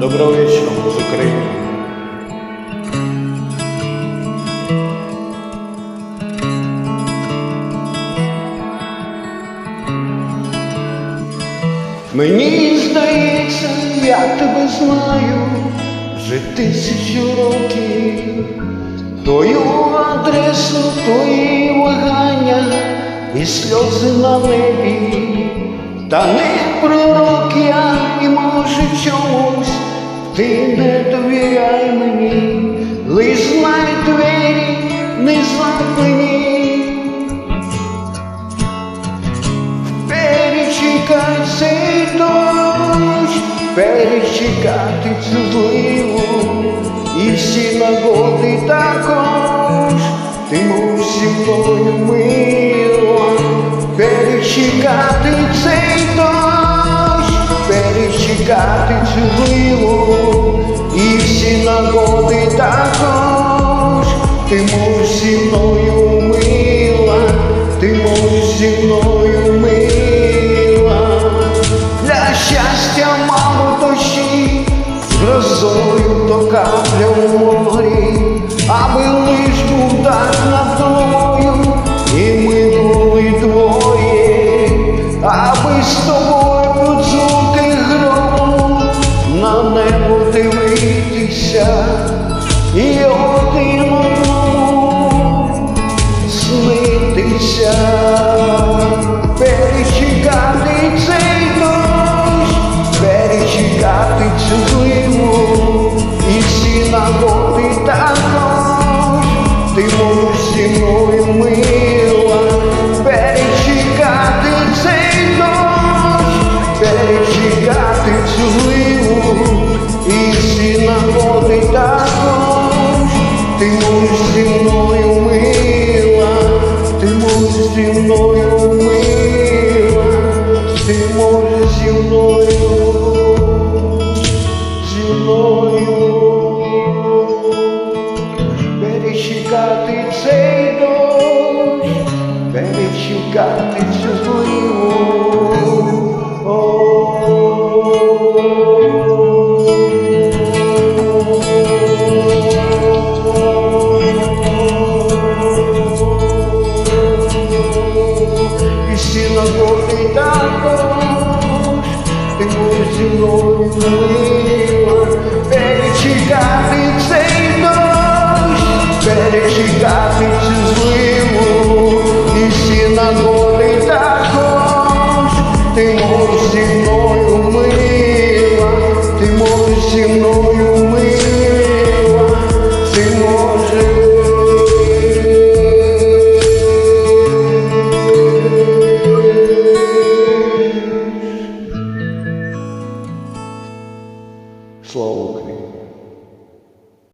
Добровічному з України. Мені здається, я тебе знаю вже тисячу років. Твою адресу, твої вагання і сльози на небі. Та не пророк я і може чомусь. Ти не довіряй мені, лиш знай двері не замкнені. Перечекай цей дощ, перечекати цю зливу і всі нагоди також, ти мов зі мною мила, перечекати цей дощ, перечекати цю зливу і всі нагоди також, ти мов зі мною мила, ти мов зі мною мила, для щастя мало дощі, грозою то капля в морі, аби з тобою звуки грому на небо дивитися і один також, ти мов зі мною мила, ти мов зі мною мила, ти мов зі мною, зі мною можеш зі só o Cristo.